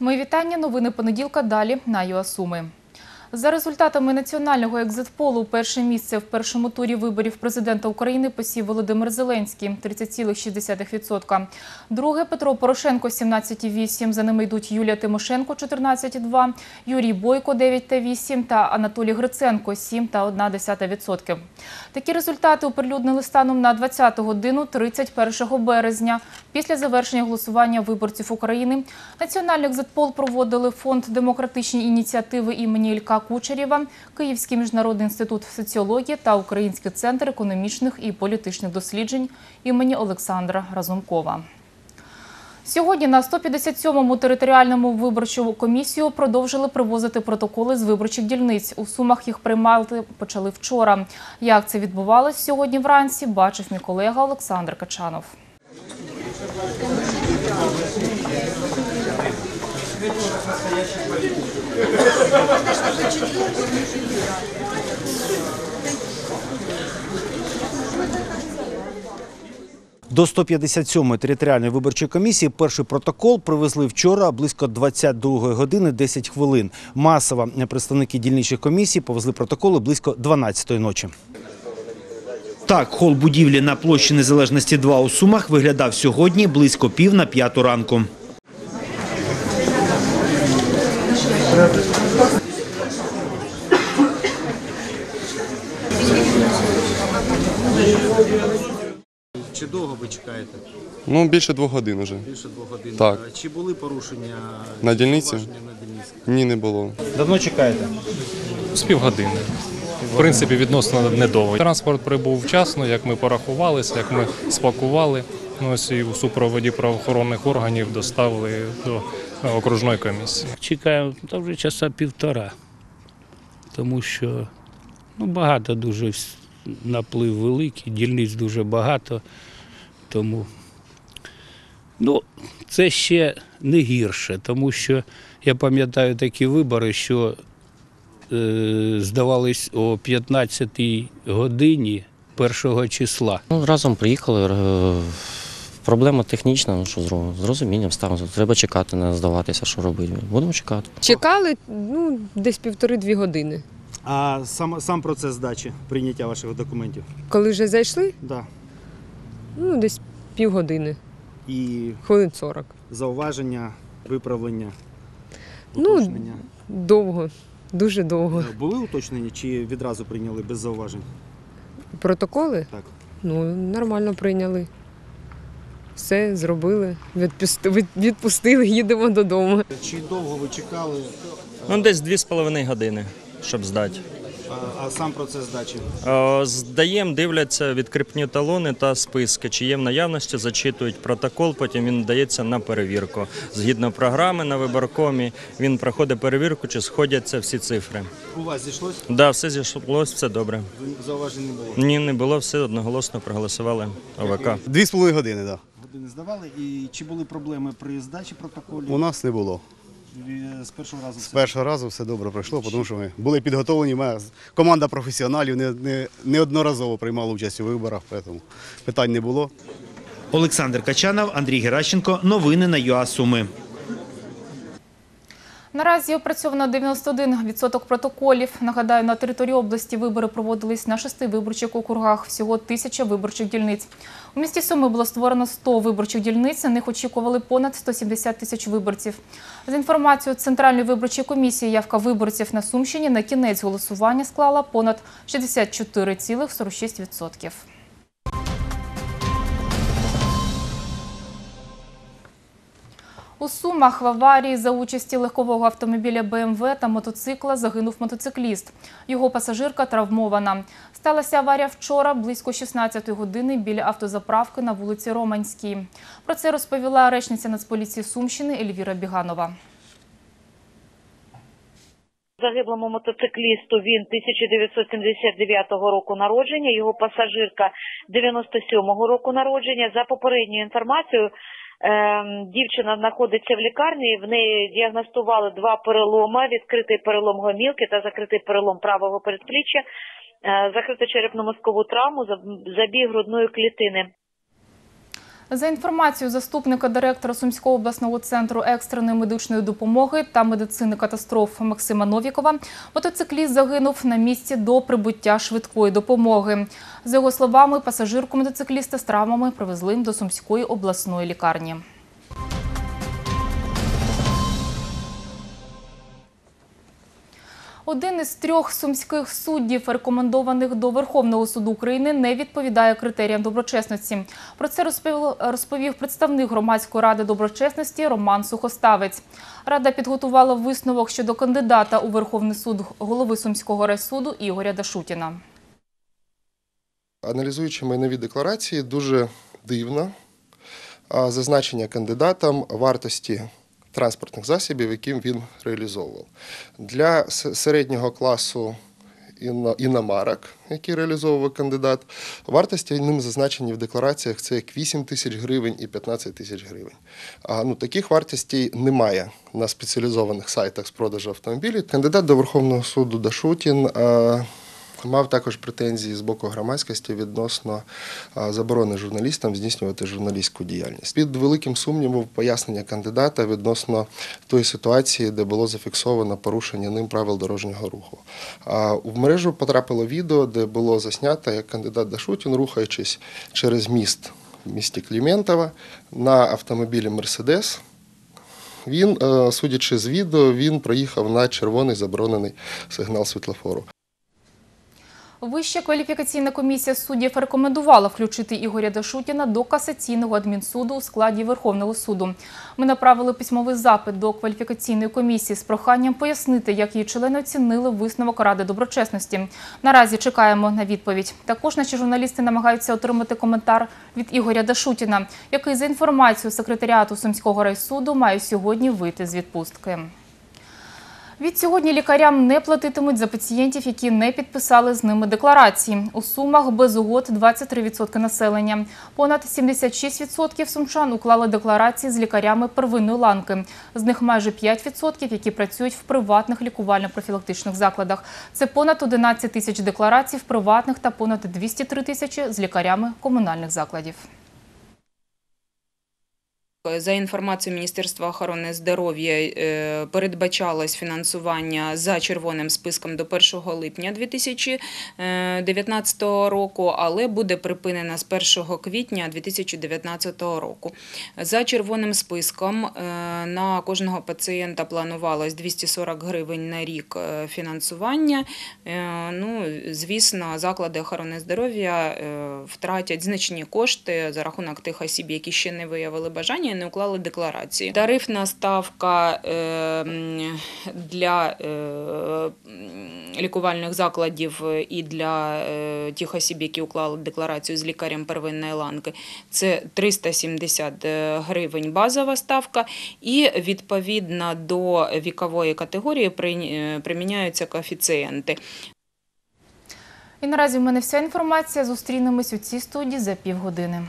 Мої вітання. Новини понеділка. Далі на ЮАСуми. За результатами національного екзитполу перше місце в першому турі виборів президента України посів Володимир Зеленський – 30,6%. Друге – Петро Порошенко – 17,8%. За ними йдуть Юлія Тимошенко – 14,2%, Юрій Бойко – 9,8% та Анатолій Гриценко – 7,1%. Такі результати оприлюднили станом на 20 годину 31 березня. Після завершення голосування виборців України національний екзитпол проводили Фонд демократичні ініціативи імені Ілька Кучерєва, Київський міжнародний інститут соціології та Український центр економічних і політичних досліджень імені Олександра Разумкова. Сьогодні на 157-му територіальному виборчу комісію продовжили привозити протоколи з виборчих дільниць. У Сумах їх приймати почали вчора. Як це відбувалось сьогодні вранці, бачив мій колега Олександр Качанов. До 157-ї територіальної виборчої комісії перший протокол привезли вчора близько 22 години 10 хвилин. Масово представники дільничих комісій повезли протоколи близько 12-ї ночі. Так, хол будівлі на площі Незалежності 2 у Сумах виглядав сьогодні близько пів на п'яту ранку. Чи довго ви чекаєте? Ну, більше двох годин уже. Більше двох годин. Так. Чи були порушення На дільниці? на дільниці? Ні, не було. Давно чекаєте? з півгодини. В принципі, відносно недовго. Транспорт прибув вчасно, як ми порахувалися, як ми спакували. Ось і у супроводі правоохоронних органів доставили до е, окружної комісії. Чекаємо та вже часа півтора, тому що ну, багато дуже наплив великий, дільниць дуже багато. Тому ну, це ще не гірше, тому що я пам'ятаю такі вибори, що е, здавались о 15-й годині першого числа. Ну, разом приїхали. Е, Проблема технічна, ну що зробимо? З розумінням ставимося. Треба чекати, не здаватися, що робити. Будемо чекати. Чекали ну, десь півтори-дві години. А сам, сам процес здачі, прийняття ваших документів? Коли вже зайшли, Да. ну десь півгодини, І хвилин 40. зауваження, виправлення, Ну. Довго, дуже довго. Були уточнення чи відразу прийняли без зауважень? Протоколи? Так. Ну, нормально прийняли. Все зробили, відпусти- відпустили, їдемо додому. Чи довго ви чекали, Ну, десь дві з половиною години, щоб здати. а, а сам процес здачі? Здаємо, дивляться відкріпні талони та списки, чи є в наявності, зачитують протокол, потім він дається на перевірку. Згідно програми на виборкомі, він проходить перевірку, чи сходяться всі цифри. У вас зійшлось? Так, да, все зійшлось, все добре. Зауважень не було. Ні, не було, все одноголосно проголосували ОВК. Дві з половиною години, так. Години здавали. І чи були проблеми при здачі протоколів? У нас не було. З першого разу З все? першого разу все добре пройшло, тому що ми були підготовлені. Ми, команда професіоналів не, не, неодноразово приймала участь у виборах, тому питань не було. Олександр Качанов, Андрій Геращенко. Новини на ЮАСуми. Наразі опрацьовано 91% протоколів. Нагадаю, на території області вибори проводились на шести виборчих округах. Всього тисяча виборчих дільниць. У місті Суми було створено 100 виборчих дільниць. На них очікували понад 170 тисяч виборців. За інформацією Центральної виборчої комісії, явка виборців на Сумщині на кінець голосування склала понад 64,46%. У Сумах в аварії за участі легкового автомобіля БМВ та мотоцикла загинув мотоцикліст. Його пасажирка травмована. Сталася аварія вчора близько 16 години біля автозаправки на вулиці Романській. Про це розповіла речниця Нацполіції Сумщини Ельвіра Біганова. Загиблому мотоциклісту він 1979 року народження, його пасажирка 97 року народження. За попередньою інформацією, дівчина знаходиться в лікарні. В неї діагностували два переломи: відкритий перелом гомілки та закритий перелом правого передпліччя, закриту черепно-мозкову травму, забіг грудної клітини. За інформацією заступника директора Сумського обласного центру екстреної медичної допомоги та медицини катастроф Максима Новікова, мотоцикліст загинув на місці до прибуття швидкої допомоги. За його словами, пасажирку мотоцикліста з травмами привезли до Сумської обласної лікарні. Один із трьох сумських суддів, рекомендованих до Верховного суду України, не відповідає критеріям доброчесності. Про це розповів, представник громадської ради доброчесності Роман Сухоставець. Рада підготувала висновок щодо кандидата у Верховний суд голови Сумського райсуду Ігоря Дашутіна. Аналізуючи майнові декларації, дуже дивно зазначення кандидатам вартості транспортних засобів, яким він реалізовував. Для середнього класу іномарок, які реалізовував кандидат, вартості ним зазначені в деклараціях це як 8 тисяч гривень і 15 тисяч гривень. А, ну, таких вартостей немає на спеціалізованих сайтах з продажу автомобілів. Кандидат до Верховного суду Дашутін а, Мав також претензії з боку громадськості відносно заборони журналістам здійснювати журналістську діяльність. Під великим сумнівом пояснення кандидата відносно тої ситуації, де було зафіксовано порушення ним правил дорожнього руху. В мережу потрапило відео, де було заснято, як кандидат Дашутін, рухаючись через міст в місті Кліментова на автомобілі Мерседес. Він, е, судячи з відео, він проїхав на червоний заборонений сигнал світлофору. Вища кваліфікаційна комісія суддів рекомендувала включити Ігоря Дашутіна до касаційного адмінсуду у складі Верховного суду. Ми направили письмовий запит до кваліфікаційної комісії з проханням пояснити, як її члени оцінили висновок Ради доброчесності. Наразі чекаємо на відповідь. Також наші журналісти намагаються отримати коментар від Ігоря Дашутіна, який за інформацією секретаріату Сумського райсуду має сьогодні вийти з відпустки. Від сьогодні лікарям не платитимуть за пацієнтів, які не підписали з ними декларації. У Сумах без угод 23% населення. Понад 76% сумчан уклали декларації з лікарями первинної ланки. З них майже 5%, які працюють в приватних лікувально-профілактичних закладах. Це понад 11 тисяч декларацій в приватних та понад 203 тисячі з лікарями комунальних закладів. За інформацією Міністерства охорони здоров'я е, передбачалось фінансування за червоним списком до 1 липня 2019 року, але буде припинена з 1 квітня 2019 року. За червоним списком е, на кожного пацієнта планувалось 240 гривень на рік е, фінансування. Е, Ну, звісно, заклади охорони здоров'я е, втратять значні кошти за рахунок тих осіб, які ще не виявили бажання не уклали декларації. Тарифна ставка е, для е, лікувальних закладів і для е, тих осіб, які уклали декларацію з лікарем первинної ланки, це 370 гривень базова ставка, і відповідно до вікової категорії при- приміняються коефіцієнти. І наразі в мене вся інформація. Зустрінемось у цій студії за півгодини.